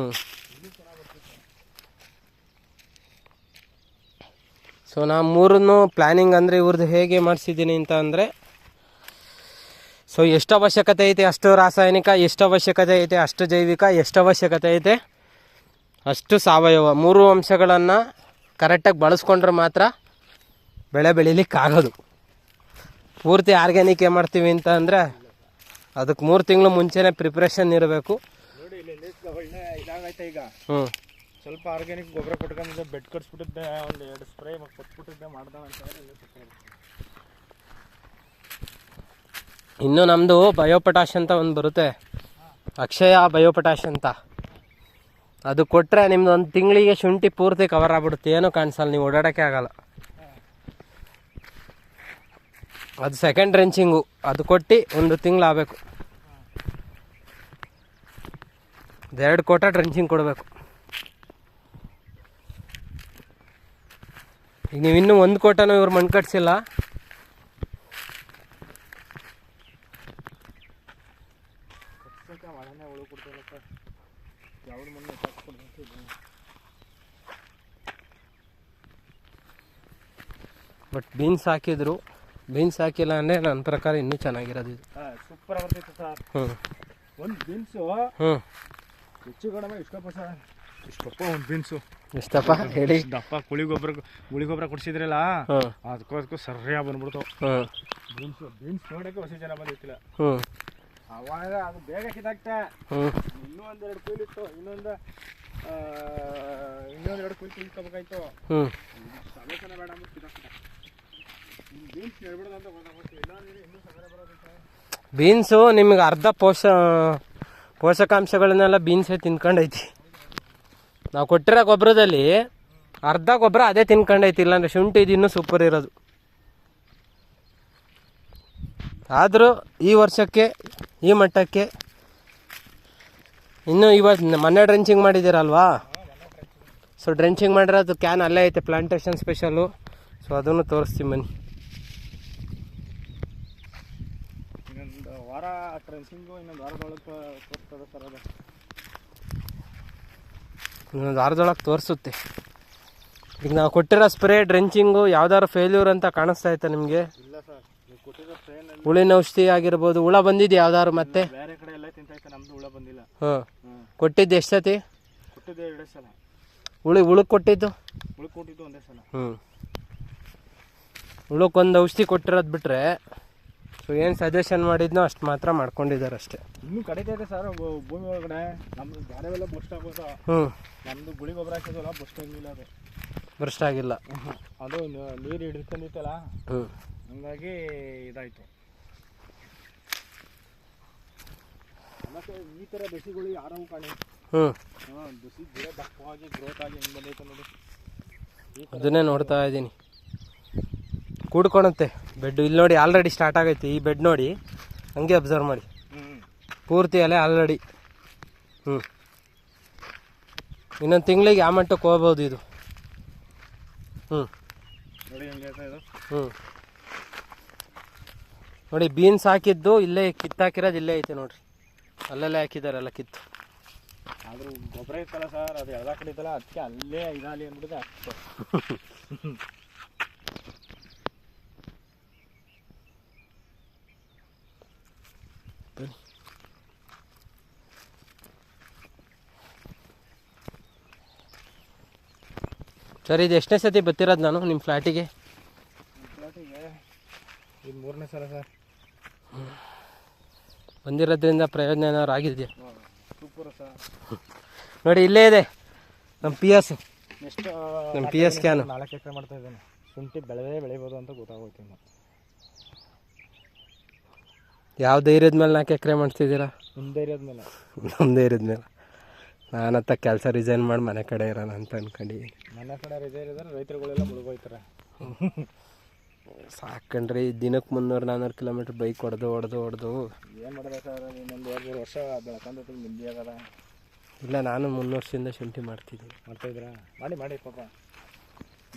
ಸೊ ನಾ ಮೂರನ್ನು ಪ್ಲ್ಯಾನಿಂಗ್ ಅಂದರೆ ಇವ್ರದ್ದು ಹೇಗೆ ಮಾಡಿಸಿದ್ದೀನಿ ಅಂತ ಅಂದರೆ ಸೊ ಎಷ್ಟು ಅವಶ್ಯಕತೆ ಐತೆ ಅಷ್ಟು ರಾಸಾಯನಿಕ ಎಷ್ಟು ಅವಶ್ಯಕತೆ ಐತೆ ಅಷ್ಟು ಜೈವಿಕ ಎಷ್ಟು ಅವಶ್ಯಕತೆ ಐತೆ ಅಷ್ಟು ಸಾವಯವ. ಮೂರು ಅಂಶಗಳನ್ನು ಕರೆಕ್ಟಾಗಿ ಬಳಸ್ಕೊಂಡ್ರೆ ಮಾತ್ರ ಬೆಳೆ ಬೆಳಿಲಿಕ್ಕಾಗೋದು. ಪೂರ್ತಿ ಆರ್ಗ್ಯಾನಿಕ್ ಏನು ಮಾಡ್ತೀವಿ ಅಂತ ಅಂದರೆ ಅದಕ್ಕೆ ಮೂರು ತಿಂಗಳು ಮುಂಚೆನೇ ಪ್ರಿಪ್ರೇಷನ್ ಇರಬೇಕು. ಈಗ. ಹ್ಞೂ ಸ್ವಲ್ಪ ಆರ್ಗ್ಯಾನಿಕ್ ಗೊಬ್ಬರ ಕೊಟ್ಕೊಂಡಿದ್ದೆ ಬೆಡ್ ಕಟ್ಸ್ಬಿಟ್ಟಿದ್ದೆ ಒಂದು ಎರಡು ಸ್ಪ್ರೇ ಕೊಟ್ಬಿಟ್ಟಿದ್ದೆ ಮಾಡ್ದ ಅಂತ. ಇನ್ನು ನಮ್ಮದು ಬಯೋಪಟಾಶ್ ಅಂತ ಒಂದು ಬರುತ್ತೆ. ಅಕ್ಷಯ ಬಯೋಪಟಾಶ್ ಅಂತ. ಅದು ಕೊಟ್ಟರೆ ನಿಮ್ದು ಒಂದು ತಿಂಗಳಿಗೆ ಶುಂಠಿ ಪೂರ್ತಿ ಕವರ್ ಆಗ್ಬಿಡುತ್ತೆ. ಏನೂ ಕಾಣಿಸಲ್ಲ ನೀವು ಓಡಾಡೋಕ್ಕೆ ಆಗಲ್ಲ. ಅದು ಸೆಕೆಂಡ್ ರೆಂಚಿಂಗು ಅದು ಕೊಟ್ಟು ಒಂದು ತಿಂಗಳು ಆಗಬೇಕು. ಎರಡು ಕೋಟ ಡ್ರೆಂಚಿಂಗ್ ಕೊಡಬೇಕು. ಈಗ ನೀವು ಇನ್ನೂ ಒಂದು ಕೋಟನೂ ಇವ್ರು ಮಣ್ಣು ಕಟ್ಸಿಲ್ಲ. ಬಟ್ ಬೀನ್ಸ್ ಹಾಕಿದ್ರು. ಬೀನ್ಸ್ ಹಾಕಿಲ್ಲ ಅಂದರೆ ನನ್ನ ಪ್ರಕಾರ ಇನ್ನೂ ಚೆನ್ನಾಗಿರೋದು ಇದು. ಸೂಪರ್ ಬರ್ತೈತೆ ಸರ್. ಹ್ಞೂ ಒಂದು ಬೀನ್ಸು ಹ್ಞೂ ಹೆಚ್ಚು ಕಡಿಮೆ ಇಷ್ಟಪ್ಪ ಸರ್. ಇಷ್ಟಪ್ಪ ಒಂದು ಬೀನ್ಸು. ಇಷ್ಟಪ್ಪ ಹೇಳಿ. ದಪ್ಪ ಕುಳಿ ಗೊಬ್ಬರ ಗುಳಿ ಗೊಬ್ಬರ ಕೊಡ್ಸಿದ್ರಲ್ಲ ಹ್ಞೂ ಅದಕ್ಕೋಸ್ಕರ ಸರಿಯಾಗಿ ಬಂದ್ಬಿಡ್ತು. ಹ್ಞೂ ಬೀನ್ಸು ಬೀನ್ಸ್ ನೋಡೋಕೆ ಹೊಸ ಜನ ಬಂದಿತ್ತಿಲ್ಲ ಹ್ಞೂ ಅವಾಗ ಅದು ಬೇಗ ಹ್ಞೂ ಇನ್ನೂ ಒಂದೆರಡು ಕುಯ್ಲು ಇತ್ತು ಇನ್ನೊಂದು ಆ, ಇನ್ನೊಂದು ಎರಡು ಕುಯ್ಲು ಕುಯ್ಕೋಬೇಕಾಯ್ತು ಹ್ಞೂ ಬೇಡ ಅಂದ್ರೆ ಸರ್ ಬೀನ್ಸು ನಿಮಗೆ ಅರ್ಧ ಪೋಷ, ಪೋಷಕಾಂಶಗಳನ್ನೆಲ್ಲ ಬೀನ್ಸೇ ತಿನ್ಕೊಂಡೈತಿ. ನಾವು ಕೊಟ್ಟಿರೋ ಗೊಬ್ಬರದಲ್ಲಿ ಅರ್ಧ ಗೊಬ್ಬರ ಅದೇ ತಿನ್ಕೊಂಡೈತಿ, ಇಲ್ಲಾಂದ್ರೆ ಶುಂಠಿ ಇದು ಇನ್ನೂ ಸೂಪರ್ ಇರೋದು. ಆದರೂ ಈ ವರ್ಷಕ್ಕೆ, ಈ ಮಟ್ಟಕ್ಕೆ, ಇನ್ನೂ ಇವತ್ತು ಮೊನ್ನೆ ಡ್ರೆಂಚಿಂಗ್ ಮಾಡಿದ್ದೀರಲ್ವಾ? ಸೊ ಡ್ರೆಂಚಿಂಗ್ ಮಾಡಿರೋದು ಕ್ಯಾನ್ ಅಲ್ಲೇ ಐತೆ ಪ್ಲಾಂಟೇಶನ್ ಸ್ಪೆಷಲು ಸೊ ಅದನ್ನು ತೋರಿಸ್ತೀನಿ ಬನ್ನಿ ಇನ್ನೊಂದು ವಾರ ಟ್ರೆನ್ಸಿಂಗು ಇನ್ನೊಂದು ವಾರದೊಳಗೆ ತೋರಿಸ್ತದೆ ಸರ್ ಅದು. ಇನ್ನೊಂದು ವಾರದೊಳಗೆ ತೋರಿಸುತ್ತೆ. ಈಗ ನಾವು ಕೊಟ್ಟಿರೋ ಸ್ಪ್ರೇ ಡ್ರೆಂಚಿಂಗು ಯಾವ್ದಾದ್ರು ಫೇಲ್ಯೂರ್ ಅಂತ ಕಾಣಿಸ್ತಾ ಇತ್ತು ನಿಮಗೆ? ಇಲ್ಲ ಸರ್. ನೀವು ಕೊಟ್ಟಿರೋ ಟ್ರೈನಲ್ಲಿ ಹುಳಿನ ಔಷಧಿ ಆಗಿರ್ಬೋದು ಹುಳ ಬಂದಿದೆ ಯಾವ್ದಾದ್ರು ಮತ್ತೆ? ಬೇರೆ ಕಡೆ ಎಲ್ಲ ತಿಂತೈತೆ ನಮ್ದು ಹುಳ ಬಂದಿಲ್ಲ. ಹ್ಞೂ ಹ್ಞೂ ಕೊಟ್ಟಿದ್ದು ಎಷ್ಟು ಸತಿ? ಕೊಟ್ಟಿದ್ದೆ ಎರಡೇ ಸಲ. ಹುಳಿ ಹುಳಕ್ಕೆ ಕೊಟ್ಟಿದ್ದು? ಒಂದೇ ಸಲ. ಹ್ಞೂ ಹುಳಕ್ಕೊಂದು ಔಷಧಿ ಕೊಟ್ಟಿರೋದು ಬಿಟ್ರೆ ಸೊ ಏನು ಸಜೆಷನ್ ಮಾಡಿದ್ನೋ ಅಷ್ಟು ಮಾತ್ರ ಮಾಡ್ಕೊಂಡಿದ್ದಾರೆ ಅಷ್ಟೇ ಇನ್ನೂ ಕಡಿತೈತೆ ಸರ್ ಭೂಮಿ ಒಳಗಡೆ. ನಮ್ದು ಬೇರೆವೆಲ್ಲ ಬಸ್ಟ್ ಆಗೋದು ಹ್ಞೂ ನಮ್ಮದು ಗುಳಿ ಗೊಬ್ಬರ ಹಾಕಿದ್ವಲ್ಲ ಬಸ್ಟ್ ಆಗಿಲ್ಲ ಅದು. ಭ್ರಷ್ಟ ಆಗಿಲ್ಲ. ಅದು ನೀರು ಹಿಡಿದ್ಕೊಂಡಿತ್ತಲ್ಲ ಹ್ಞೂ ಹಂಗಾಗಿ ಇದಾಯಿತು. ಮತ್ತೆ ಈ ಥರ ಬೆಸಿಗಳು ಯಾರವು ಕಾಣಿ? ಹ್ಞೂ ಹಾಂ ಬಿಸಿ ಗಿಡ ದಪ್ಪವಾಗಿ ಗ್ರೋತ್ ಆಗಿ ಹೆಂಗೆ ಬಂದೈತೆ ನೋಡಿ. ಅದನ್ನೇ ನೋಡ್ತಾ ಇದ್ದೀನಿ. ಕೂಡ್ಕೊಳುತ್ತೆ ಬೆಡ್ ಇಲ್ಲಿ ನೋಡಿ ಆಲ್ರೆಡಿ ಸ್ಟಾರ್ಟ್ ಆಗೈತೆ. ಈ ಬೆಡ್ ನೋಡಿ ಹಂಗೆ ಅಬ್ಸರ್ವ್ ಮಾಡಿ. ಹ್ಞೂ ಪೂರ್ತಿ ಅಲ್ಲೇ ಆಲ್ರೆಡಿ ಹ್ಞೂ ಇನ್ನೊಂದು ತಿಂಗಳಿಗೆ ಆ ಮಟ್ಟಕ್ಕೆ ಹೋಗ್ಬೋದು ಇದು? ಹ್ಞೂ ಹ್ಞೂ ನೋಡಿ ಬೀನ್ಸ್ ಹಾಕಿದ್ದು ಇಲ್ಲೇ ಕಿತ್ತಾಕಿರೋದು ಇಲ್ಲೇ ಐತೆ ನೋಡ್ರಿ. ಅಲ್ಲಲ್ಲೇ ಹಾಕಿದಾರಲ್ಲ ಕಿತ್ತು. ಆದರೂ ಗೊಬ್ಬರ ಇತ್ತಲ್ಲ ಸರ್ ಅದು ಎಲ್ಲ ಕಡೆ ಇದ್ದಲ್ಲ ಅದಕ್ಕೆ ಅಲ್ಲೇ ಇದಾಲಿ ಅಂದ್ಬಿಟ್ಟಿದೆ ಬನ್ನಿ ಸರ್ ಇದು ಎಷ್ಟನೇ ಸತಿ ಬರ್ತಿರೋದು ನಾನು ನಿಮ್ಮ ಫ್ಲ್ಯಾಟಿಗೆ ಇದು ಮೂರನೇ ಸಲ ಸರ್. ಬಂದಿರೋದ್ರಿಂದ ಪ್ರಯೋಜನ ಏನಾದ್ರು ಆಗಿದೆಯಾ? Super sir. ನೋಡಿ ಇಲ್ಲೇ ಇದೆ. ನಮ್ಮ ಪಿ ಎಸ್ ನೆಕ್ಸ್ಟ್ ನಮ್ಮ ಪಿ ಎಸ್ ಕ್ಯಾನು. ನಾಲ್ಕು ಎಕರೆ ಮಾಡ್ತಾ ಇದ್ದೇನೆ. ಶುಂಠಿ ಬೆಳೆದೇ ಬೆಳಿಬೋದು ಅಂತ ಗೊತ್ತಾಗೋಯ್ತು ಯಾವ ಧೈರ್ಯದ ಮೇಲೆ ನಾಲ್ಕು ಎಕರೆ ಮಾಡ್ತಿದ್ದೀರಾ? ಮುಂದೆ ಇರೋದ್ಮೇಲೆ ನಮ್ಮ ಧೈರ್ಯದ ಮೇಲೆ. ನಾನತ್ತ ಕೆಲಸ ರಿಸೈನ್ ಮಾಡಿ ಮನೆ ಕಡೆ ಇರೋಣ ಅಂತ ಅನ್ಕೊಂಡಿದ್ದೀನಿ. ಮನೆ ಕಡೆ ರಿಸೈನ್ ಇದ್ದಾರೆ ರೈತರುಗಳೆಲ್ಲ ಮುಳುಗೋಯ್ತಾರೆ. ಸಾಕಣ್ರಿ ದಿನಕ್ಕೆ ಮುನ್ನೂರು ನಾನ್ನೂರು ಕಿಲೋಮೀಟ್ರ್ ಬೈಕ್ ಹೊಡೆದು ಹೊಡೆದು ಹೊಡೆದು. ಏನು ಮಾಡಬೇಕಾದ್ರೆ ಇನ್ನೊಂದು ಎರಡು ಮೂರು ವರ್ಷ ಬೆಳ್ಕೊಂಡೈತಿ ನಿಂದಿ ಆಗದ. ಇಲ್ಲ ನಾನು ಮುನ್ನೂರು ವರ್ಷದಿಂದ ಶುಂಠಿ ಮಾಡ್ತಿದ್ದೀನಿ. ಮಾಡ್ತಾಯಿದ್ರಾ ಮಾಡಿ ಮಾಡಿ ಪಾಪ.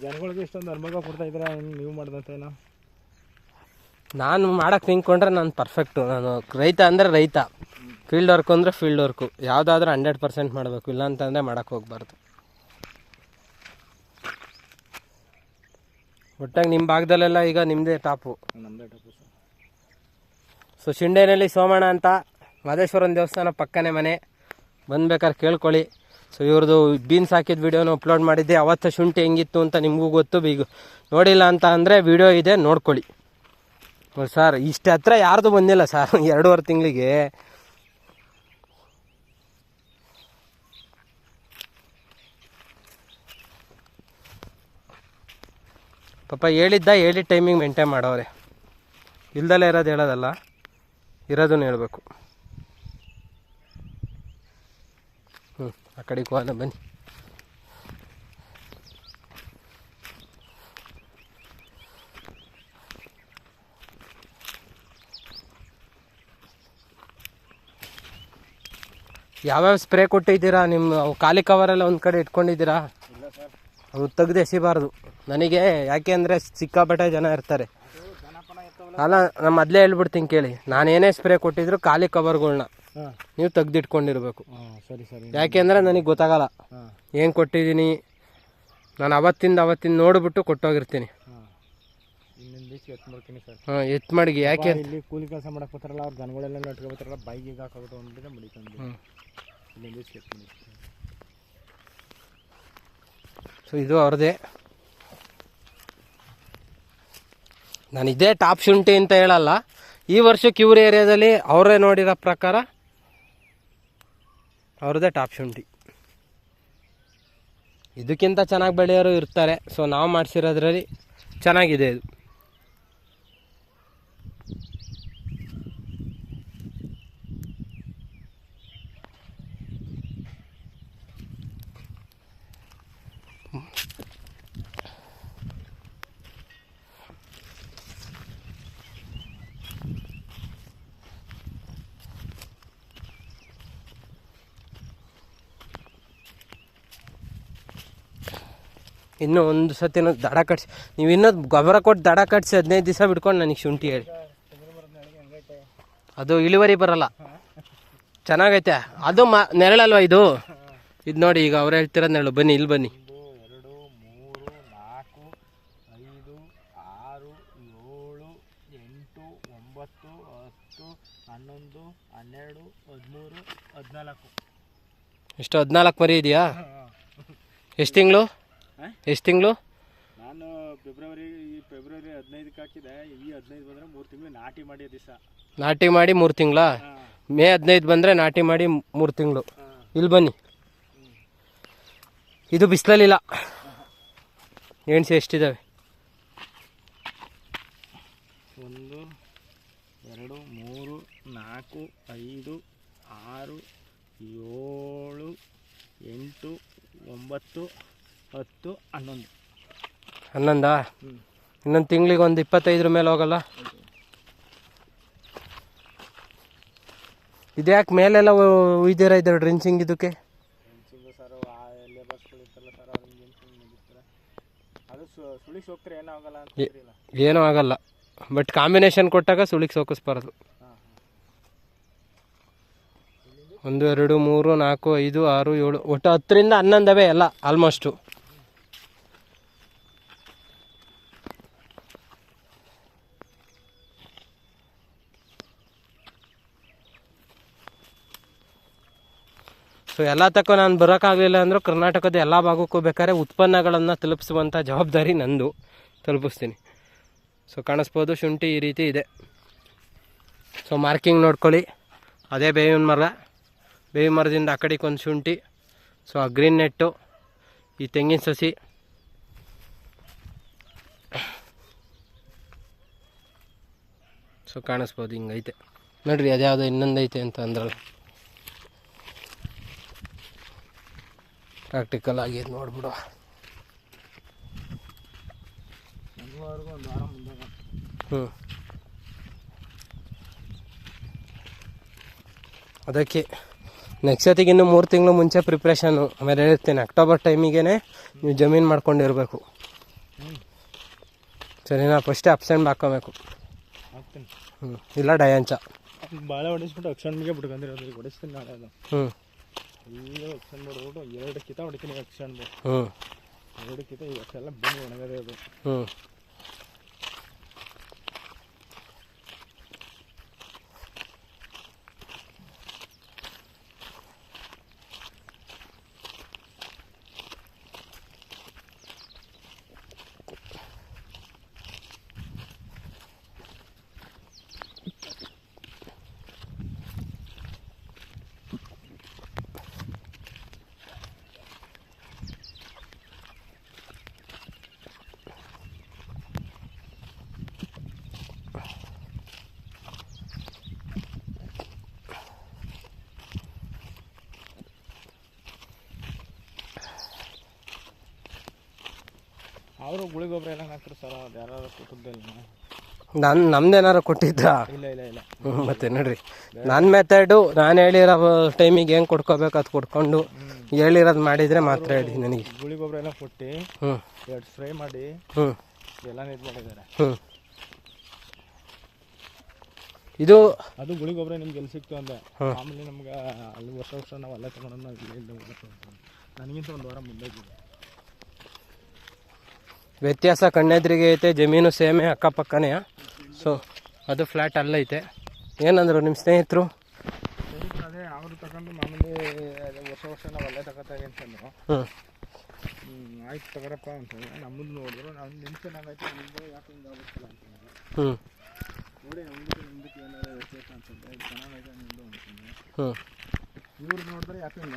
ಜನಗಳಿಗೆ ಇಷ್ಟೊಂದು ಅನುಭವ ಕೊಡ್ತಾ ಇದ್ದೀರಾ? ಹೆಂಗ್ ನೀವು ಮಾಡಿದಂತೇನೋ. ನಾನು ಮಾಡಕ್ಕೆ ನಿಂತ್ಕೊಂಡ್ರೆ ನಾನು ಪರ್ಫೆಕ್ಟು ನಾನು ರೈತ ಅಂದರೆ ರೈತ. ಫೀಲ್ಡ್ ವರ್ಕ್ ಅಂದರೆ ಫೀಲ್ಡ್ ವರ್ಕು ಯಾವುದಾದ್ರೂ ಹಂಡ್ರೆಡ್ ಪರ್ಸೆಂಟ್ ಮಾಡಬೇಕು. ಇಲ್ಲ ಅಂತಂದರೆ ಮಾಡೋಕ್ಕೆ ಹೋಗ್ಬಾರ್ದು. ಒಟ್ಟಾಗಿ ನಿಮ್ಮ ಭಾಗದಲ್ಲೆಲ್ಲ ಈಗ ನಿಮ್ಮದೇ ಟಾಪು. ಸೊ ಶಿಂಡೇನಲ್ಲಿ ಸೋಮಣ್ಣ ಅಂತ. ಮಾದೇಶ್ವರನ ದೇವಸ್ಥಾನ ಪಕ್ಕನೇ ಮನೆ. ಬಂದ್ಬೇಕಾದ್ರೆ ಕೇಳ್ಕೊಳ್ಳಿ. ಸೊ ಇವ್ರದ್ದು ಬೀನ್ಸ್ ಹಾಕಿದ ವೀಡಿಯೋನ ಅಪ್ಲೋಡ್ ಮಾಡಿದ್ದೆ. ಅವತ್ತು ಶುಂಠಿ ಹೆಂಗಿತ್ತು ಅಂತ ನಿಮಗೂ ಗೊತ್ತು. ಬೀಗ ನೋಡಿಲ್ಲ ಅಂತ ಅಂದರೆ ವಿಡಿಯೋ ಇದೆ ನೋಡ್ಕೊಳ್ಳಿ. ಸರ್, ಇಷ್ಟು ಹತ್ರ ಯಾರ್ದು ಬಂದಿಲ್ಲ ಸರ್ ಎರಡೂವರೆ ತಿಂಗಳಿಗೆ. ಪಾಪ ಹೇಳಿದ್ದ, ಹೇಳಿದ ಟೈಮಿಂಗ್ ಮೇಂಟೈನ್ ಮಾಡೋರೆ ಇಲ್ದಲ್ಲೇ ಇರೋದು ಹೇಳೋದಲ್ಲ, ಇರೋದನ್ನು ಹೇಳಬೇಕು. ಹ್ಞೂ ಆ ಕಡೆಗೆ ಹೋಗೋಣ ಬನ್ನಿ. ಯಾವ್ಯಾವ ಸ್ಪ್ರೇ ಕೊಟ್ಟಿದ್ದೀರಾ? ನಿಮ್ಮ ಖಾಲಿ ಕವರೆಲ್ಲ ಒಂದು ಕಡೆ ಇಟ್ಕೊಂಡಿದ್ದೀರಾ? ಅದು ತೆಗ್ದು ಎಸಿಬಾರ್ದು ನನಗೆ ಯಾಕೆ ಅಂದರೆ ಸಿಕ್ಕಾಪಟ್ಟೆ ಜನ ಇರ್ತಾರೆ. ಅಲ್ಲ ನಮ್ಮ ಮೊದಲೇ ಹೇಳ್ಬಿಡ್ತೀನಿ ಕೇಳಿ. ನಾನು ಏನೇ ಸ್ಪ್ರೇ ಕೊಟ್ಟಿದ್ರು ಖಾಲಿ ಕವರ್ಗಳ್ನ ನೀವು ತೆಗ್ದಿಟ್ಕೊಂಡಿರ್ಬೇಕು. ಹಾಂ ಸರಿ ಸರಿ. ಯಾಕೆಂದರೆ ನನಗೆ ಗೊತ್ತಾಗಲ್ಲ. ಏನು ಕೊಟ್ಟಿದ್ದೀನಿ? ನಾನು ಅವತ್ತಿಂದ ಅವತ್ತಿಂದ ನೋಡಿಬಿಟ್ಟು ಕೊಟ್ಟೋಗಿರ್ತೀನಿ. ಹಾಂ ಎತ್ತು ಮಡಗಿ ಯಾಕೆ? ಇಲ್ಲಿ ಕೂಲಿ ಕೆಲಸ ಮಾಡಕ್ ಬರ್ತಾರಲ್ಲ ಅವ್ರ ಜನಗಳೆಲ್ಲ ನಟ್ಕೊಬತ್ತಾರಲ್ಲ ಬೈಕಿಗೆ ಹಾಕೋದು ಅಂದ್ಬಿಟ್ಟು ಮಡಿಕೊಂಡು ಸೊ ಇದು ಅವ್ರದ್ದೇ ನಾನು ಇದೇ ಟಾಪ್ ಶುಂಠಿ ಅಂತ ಹೇಳಲ್ಲ. ಈ ವರ್ಷಕ್ಕೆ ಇವ್ರ ಏರಿಯಾದಲ್ಲಿ ಅವರೇ ನೋಡಿರೋ ಪ್ರಕಾರ ಅವ್ರದ್ದೇ ಟಾಪ್ ಶುಂಠಿ. ಇದಕ್ಕಿಂತ ಚೆನ್ನಾಗಿ ಬೆಳೆಯೋರು ಇರ್ತಾರೆ. ಸೊ ನಾವು ಮಾಡಿಸಿರೋದ್ರಲ್ಲಿ ಚೆನ್ನಾಗಿದೆ ಇದು. ಇನ್ನೂ ಒಂದು ಸತಿನೂ ದಡ ಕಟ್ಸಿ. ನೀವು ಇನ್ನೊಂದು ಗೊಬ್ಬರ ಕೊಟ್ಟು ದಡ ಕಟ್ಸಿ ಹದಿನೈದು ದಿವಸ ಬಿಟ್ಕೊಂಡು ನನಗೆ ಶುಂಠಿ ಹೇಳಿ. ಅದು ಇಳುವರಿ ಬರಲ್ಲ. ಚೆನ್ನಾಗೈತೆ. ಅದು ಮ ನೆರಳಲ್ವಾ ಇದು? ಇದು ನೋಡಿ ಈಗ ಅವ್ರು ಹೇಳ್ತಿರೋ ನೆರಳು. ಬನ್ನಿ ಇಲ್ಲಿ ಬನ್ನಿ. ಎಷ್ಟು ಹದಿನಾಲ್ಕು ಮರಿ ಇದೆಯಾ? ಎಷ್ಟು ತಿಂಗಳು? ಎಷ್ಟು ತಿಂಗಳು? ನಾನು ಫೆಬ್ರವರಿ ಈ ಫೆಬ್ರವರಿ ಹದಿನೈದಕ್ಕೆ ಹಾಕಿದೆ. ಈ ಹದಿನೈದು ಬಂದರೆ ಮೂರು ತಿಂಗಳು ನಾಟಿ ಮಾಡಿ ದಿವಸ. ನಾಟಿ ಮಾಡಿ ಮೂರು ತಿಂಗಳಾ? ಮೇ ಹದಿನೈದು ಬಂದರೆ ನಾಟಿ ಮಾಡಿ ಮೂರು ತಿಂಗಳು. ಇಲ್ಲಿ ಬನ್ನಿ. ಇದು ಬಿಸಿಲಲ್ಲಿಲ್ಲ. ಎಣ್ಸು ಎಷ್ಟಿದ್ದಾವೆ ಒಂದು ಎರಡು ಮೂರು ನಾಲ್ಕು ಐದು ಆರು ಏಳು ಎಂಟು ಒಂಬತ್ತು ಹತ್ತು ಹನ್ನೊಂದು. ಹನ್ನೊಂದಾ? ಇನ್ನೊಂದು ತಿಂಗಳಿಗೆ ಒಂದು ಇಪ್ಪತ್ತೈದರ ಮೇಲೆ ಹೋಗಲ್ಲ? ಇದ್ಯಾಕೆ ಮೇಲೆಲ್ಲ ಉಯ್ದಿರ ಇದ್ದಾರೆ ಡ್ರಿಂಚಿಂಗ್ ಇದಕ್ಕೆ? ಏನೂ ಆಗಲ್ಲ ಅಂತ ಏ- ಏನೂ ಆಗಲ್ಲ. ಬಟ್ ಕಾಂಬಿನೇಷನ್ ಕೊಟ್ಟಾಗ ಸುಳಿಗೆ ಸೋಕಿಸ್ಬಾರ್ದು. ಒಂದು ಎರಡು ಮೂರು ನಾಲ್ಕು ಐದು ಆರು ಏಳು ಒಟ್ಟು ಹತ್ತರಿಂದ ಹನ್ನೊಂದವೇ ಎಲ್ಲ ಆಲ್ಮೋಸ್ಟು ಎಲ್ಲ ತಕ್ಕ ನಾನು ಬರೋಕ್ಕಾಗಲಿಲ್ಲ ಅಂದರೂ ಕರ್ನಾಟಕದ ಎಲ್ಲ ಭಾಗಕ್ಕೂ ಬೇಕಾದ್ರೆ ಉತ್ಪನ್ನಗಳನ್ನು ತಲುಪಿಸುವಂಥ ಜವಾಬ್ದಾರಿ ನಂದು. ತಲುಪಿಸ್ತೀನಿ. ಸೊ ಕಾಣಿಸ್ಬೋದು, ಶುಂಠಿ ಈ ರೀತಿ ಇದೆ. ಸೊ ಮಾರ್ಕಿಂಗ್ ನೋಡ್ಕೊಳ್ಳಿ. ಅದೇ ಬೇವಿನ ಮರ. ಬೇವಿನ ಮರದಿಂದ ಆ ಕಡೆಗೆ ಒಂದು ಶುಂಠಿ. ಸೊ ಆ ಗ್ರೀನ್ ನೆಟ್ಟು. ಈ ತೆಂಗಿನ ಸಸಿ. ಸೊ ಕಾಣಿಸ್ಬೋದು, ಹಿಂಗೈತೆ. ನೋಡ್ರಿ, ಅದ್ಯಾವುದೋ ಇನ್ನೊಂದೈತೆ ಅಂತ ಅಂದ್ರಲ್ಲ. ಪ್ರಾಕ್ಟಿಕಲ್ ಆಗಿ ನೋಡ್ಬಿಡು ಹ್ಞೂ ಅದಕ್ಕೆ ನೆಕ್ಸ್ಟ್ ಸತಿಗೆ ಇನ್ನು ಮೂರು ತಿಂಗಳು ಮುಂಚೆ ಪ್ರಿಪ್ರೇಷನು ಆಮೇಲೆ ಹೇಳ್ತೀನಿ ಅಕ್ಟೋಬರ್ ಟೈಮಿಗೆ ನೀವು ಜಮೀನು ಮಾಡ್ಕೊಂಡಿರಬೇಕು. ಸರಿ ಸರಿನಾ? ಫಸ್ಟೇ ಅಪ್ಸೆಂಟ್ ಹಾಕೋಬೇಕು. ಹ್ಞೂ ಇಲ್ಲ ಡಯಾಂಚ. ಭಾಳ ಹೊಡಿಸ್ಬಿಟ್ಟು ಅಪ್ಸೆಂಟ್ಗೆ ಬಿಟ್ಕೊಂಡಿರೋದು ಹೊಡಿಸ್ತೀನಿ ನಾಳೆ ಹ್ಞೂ ಈಗ ಅಕ್ಷಣ್ ಬಿಡ್ಬಿಟ್ಟು ಎರಡು ಕಿತ ಹೊಡಿತೀನಿ ಹ್ಞೂ ಎರಡು ಕಿತ ಇವತ್ತೆಲ್ಲ ಬಂದು ಒಣಗದೆ ಅದು. ಹ್ಞೂ ಅವರು ಗುಳಿ ಗೊಬ್ಬರ ಎಲ್ಲ ಹಾಕ್ರಿ ಸರ್ ಅದು ಯಾರು ಕೊಟ್ಟಿದ್ದಿಲ್ಲ ನಾನು ನಮ್ದೇನಾರು ಕೊಟ್ಟಿದ್ರಾ? ಇಲ್ಲ ಇಲ್ಲ ಇಲ್ಲ. ಮತ್ತೆ ನೋಡ್ರಿ. ನನ್ನ ಮೆಥಡು ನಾನು ಹೇಳಿರೋ ಟೈಮಿಗೆ ಹೆಂಗೆ ಕೊಡ್ಕೋಬೇಕು ಅದು ಕೊಡ್ಕೊಂಡು ಹೇಳಿರೋದು ಮಾಡಿದರೆ ಮಾತ್ರ ಹೇಳಿ ನನಗೆ. ಗುಳಿ ಗೊಬ್ಬರ ಎಲ್ಲ ಕೊಟ್ಟು ಹ್ಞೂ ಎರಡು ಸ್ಪ್ರೇ ಮಾಡಿ ಹ್ಞೂ ಎಲ್ಲ ಇದು ಮಾಡಿದ್ದಾರೆ. ಹ್ಞೂ ಇದು ಅದು ಗುಳಿ ಗೊಬ್ಬರ ನಿಮ್ಗೆ ಎಲ್ಲಿ ಸಿಕ್ತು ಅಂದೆ. ಆಮೇಲೆ ನಮ್ಗೆ ಅಲ್ಲಿ ವರ್ಷ ವರ್ಷ ನಾವು ಅಲ್ಲೇ ತಗೊಂಡು ನಾವು ಇಲ್ಲೇ ಇಲ್ಲೇ ನನಗಿಂತ ಒಂದು ವಾರ ಮುಂದೆ. ವ್ಯತ್ಯಾಸ ಕಣ್ಣೆದ್ರಿಗೆ ಐತೆ ಜಮೀನು ಸೇಮೆ ಅಕ್ಕಪಕ್ಕನೇ. ಸೊ ಅದು ಫ್ಲ್ಯಾಟ್ ಅಲ್ಲೈತೆ. ಏನಂದ್ರು ನಿಮ್ಮ ಸ್ನೇಹಿತರು? ಅದೇ ಅವರು ತಗೊಂಡು ಮಾಮೂಲಿ ಹೊಸ ವರ್ಷ ನಾವು ಅಲ್ಲೇ ತಗೋತಾವೆ ಅಂತಂದ್ರು. ಹ್ಞೂ ಆಯ್ತು ತಗೋರಪ್ಪ ಅಂತಂದ್ರೆ. ನಮ್ಮದು ನೋಡಿದ್ರು. ನಾವು ನಿಮ್ಮದು ಯಾಕೆ ಹಿಂಗೆ ಆಗುತ್ತಿಲ್ಲ ಅಂತಂದ್ರೆ. ಹ್ಞೂ ನೋಡಿ ನಮ್ದು ನಿಮ್ದಕ್ಕೆ ಏನಾದ್ರು ವ್ಯತ್ಯಾಸ ಅಂತಂದ್ರೆ ಚೆನ್ನಾಗೈತೆ ನಿಮ್ಮದು ಅಂತಂದ್ರೆ. ಹ್ಞೂ ಇವ್ರು ನೋಡಿದ್ರೆ ಯಾಕೆ ಹಿಂಗೆ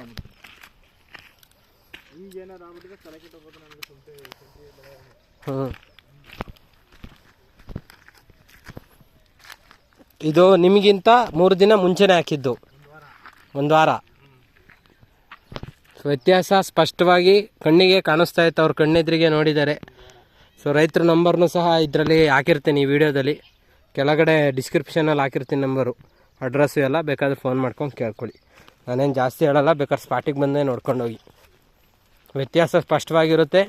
ಇದು ನಿಮಗಿಂತ ಮೂರು ದಿನ ಮುಂಚೆನೇ ಹಾಕಿದ್ದು. ಒಂದು ವಾರ. ಸೊ, ವ್ಯತ್ಯಾಸ ಸ್ಪಷ್ಟವಾಗಿ ಕಣ್ಣಿಗೆ ಕಾಣಿಸ್ತಾ ಇತ್ತು, ಅವ್ರ ಕಣ್ಣೆದ್ರಿಗೆ ನೋಡಿದ್ದಾರೆ. ಸೊ, ರೈತರ ನಂಬರ್ನು ಸಹ ಇದರಲ್ಲಿ ಹಾಕಿರ್ತೀನಿ ಈ ವಿಡಿಯೋದಲ್ಲಿ. ಕೆಳಗಡೆ ಡಿಸ್ಕ್ರಿಪ್ಷನಲ್ಲಿ ಹಾಕಿರ್ತೀನಿ ನಂಬರು. ಅಡ್ರೆಸ್ಸು ಎಲ್ಲ ಬೇಕಾದ್ರೆ ಫೋನ್ ಮಾಡ್ಕೊಂಡು ಕೇಳ್ಕೊಳ್ಳಿ. ನಾನೇನು ಜಾಸ್ತಿ ಹೇಳಲ್ಲ, ಬೇಕಾದ್ರೆ ಸ್ಪಾಟಿಗೆ ಬಂದೇ ನೋಡ್ಕೊಂಡೋಗಿ. ವ್ಯತ್ಯಾಸ ಸ್ಪಷ್ಟವಾಗಿರುತ್ತೆ.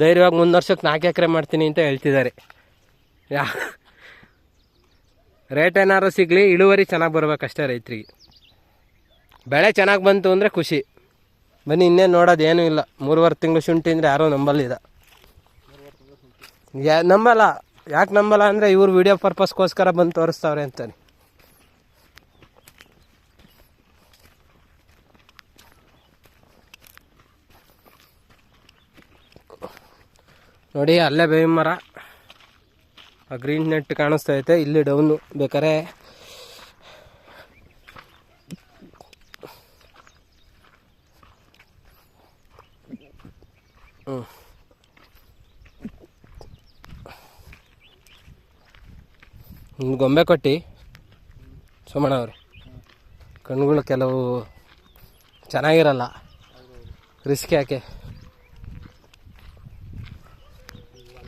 ಧೈರ್ಯವಾಗಿ ಮುಂದೆ ವರ್ಷಕ್ಕೆ ನಾಲ್ಕು ಎಕರೆ ಮಾಡ್ತೀನಿ ಅಂತ ಹೇಳ್ತಿದ್ದಾರೆ. ಯಾ. ರೇಟ್ ಏನಾದ್ರು ಸಿಗಲಿ, ಇಳುವರಿ ಚೆನ್ನಾಗಿ ಬರ್ಬೇಕಷ್ಟೇ ರೈತರಿಗೆ. ಬೆಳೆ ಚೆನ್ನಾಗಿ ಬಂತು ಅಂದರೆ ಖುಷಿ. ಬನ್ನಿ, ಇನ್ನೇನು ನೋಡೋದು ಏನೂ ಇಲ್ಲ. ಮೂರುವರೆ ತಿಂಗಳು ಶುಂಠಿ ಅಂದರೆ ಯಾರೋ ನಂಬಲ್ಲಿದ. ಯಾ, ನಂಬಲ್ಲ. ಯಾಕೆ ನಂಬಲ್ಲ ಅಂದರೆ ಇವ್ರು ವಿಡಿಯೋ ಪರ್ಪಸ್ಗೋಸ್ಕರ ಬಂದು ತೋರಿಸ್ತಾವ್ರೆ ಅಂತಾನೆ. ನೋಡಿ, ಅಲ್ಲೇ ಬೇವಿನ ಮರ. ಆ ಗ್ರೀನ್ ನೆಟ್ ಕಾಣಿಸ್ತಾ ಐತೆ. ಇಲ್ಲಿ ಡೌನು ಬೇಕಾರೆ ಹ್ಞೂ ಗೊಂಬೆ ಕೊಟ್ಟು. ಸೋಮಣ್ಣ ಅವ್ರಿ. ಕಣ್ಣುಗಳು ಕೆಲವು ಚೆನ್ನಾಗಿರಲ್ಲ. ರಿಸ್ಕ್ ಯಾಕೆ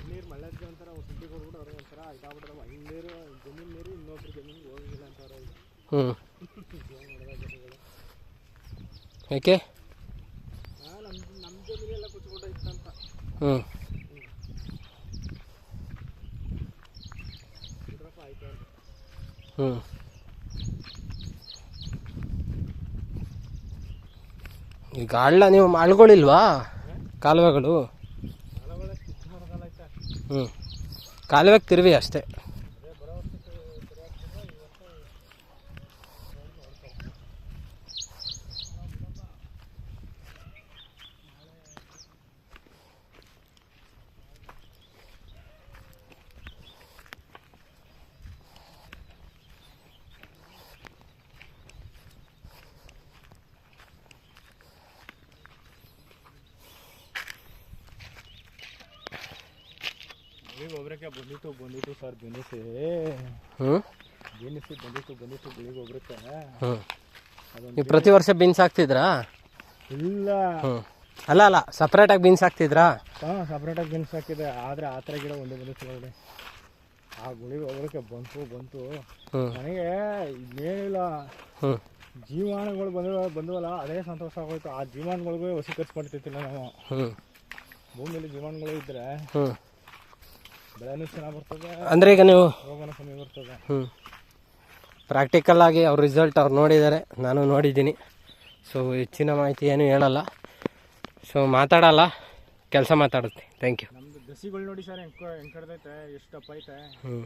ನೀರು ಮಳೆ ಒಂಥರ ಸುದ್ದಿ ಕೊಡ್ಬಿಟ್ಟು ಅವ್ರಿಗೆ ಒಂಥರ ಇದಾಗ್ಬಿಟ್ರೆ ಅಲ್ಲಿ ನೀರು ಜಮೀನು ನೀರು ಇನ್ನೊಬ್ರು ಜಮೀನಿಗೆ ಹೋಗಿಲ್ಲ ಅಂತಾರೆ ಹ್ಞೂ ಯಾಕೆ? ಹ್ಞೂ ಹ್ಞೂ ಈಗ ಹಳ್ಳ ನೀವು ಹಳ್ಗಳಿಲ್ವಾ? ಕಾಲುವೆಗಳು? ಹ್ಞೂ ಕಾಲುವೆಗೆ ತಿರುವಿ ಅಷ್ಟೇ ಅದೇ ಬರೋ ವರ್ಷಕ್ಕೆ ಸರಿ ಆಗ್ತದೆ ಈ ವರ್ಷ ಈಗ ಒಬ್ರಕ್ಕೆ ಬಂದಿತ್ತು ಬಂದಿತ್ತು ಸರ್ ಬೆನಿಸಿ ಹ್ಞೂ ಬೆನಿಸಿ ಬಂದಿತ್ತು ಬಂದಿತ್ತು ಬೆಳಿಗ್ಗೆ ಒಬ್ರಕ್ಕೆ ಅದೊಂದು ನೀವು ಪ್ರತಿ ವರ್ಷ ಬೀನ್ಸ್ ಹಾಕ್ತಿದ್ರಾ ಇಲ್ಲ. ಹ್ಞೂ ಅಲ್ಲ ಅಲ್ಲ ಸಪ್ರೇಟಾಗಿ ಬೀನ್ಸ್ ಹಾಕ್ತಿದ್ರಾ ಹಾಂ ಸಪ್ರೇಟಾಗಿ ಬೀನ್ಸ್ ಹಾಕಿದೆ ಆದರೆ ಆ ಥರ ಗಿಡ ಒಂದೇ ಬಂದಿತ್ತು ನೋಡಿ ಆ ಗುಳಿಗೆ ಒಬ್ರಕ್ಕೆ ಬಂತು ಬಂತು. ನನಗೆ ಏನಿಲ್ಲ ಜೀವಾಣುಗಳು ಬಂದ ಬಂದವಲ್ಲ ಅದೇ ಸಂತೋಷ ಆಗೋಯ್ತು. ಆ ಜೀವಾಣುಗಳಿಗೂ ವಶೀಕರಿಸ್ಬಿಡ್ತಿತ್ತಿಲ್ಲ ನಾವು. ಭೂಮಿಯಲ್ಲಿ ಜೀವಾಣುಗಳು ಇದ್ದರೆ ಹ್ಞೂ ಬೆಳೆನೂ ಚೆನ್ನಾಗಿ ಬರ್ತದೆ ಅಂದರೆ ಈಗ ನೀವು ಹ್ಞೂ ಪ್ರಾಕ್ಟಿಕಲ್ ಆಗಿ ಅವ್ರ ರಿಸಲ್ಟ್ ಅವ್ರು ನೋಡಿದ್ದಾರೆ ನಾನು ನೋಡಿದ್ದೀನಿ. ಸೊ ಹೆಚ್ಚಿನ ಮಾಹಿತಿ ಏನು ಹೇಳಲ್ಲ. ಸೊ ಮಾತಾಡಲ್ಲ ಕೆಲಸ ಮಾತಾಡುತ್ತೆ. ಥ್ಯಾಂಕ್ ಯು ನೋಡಿ ಸರ್ ಎಷ್ಟು ಹ್ಞೂ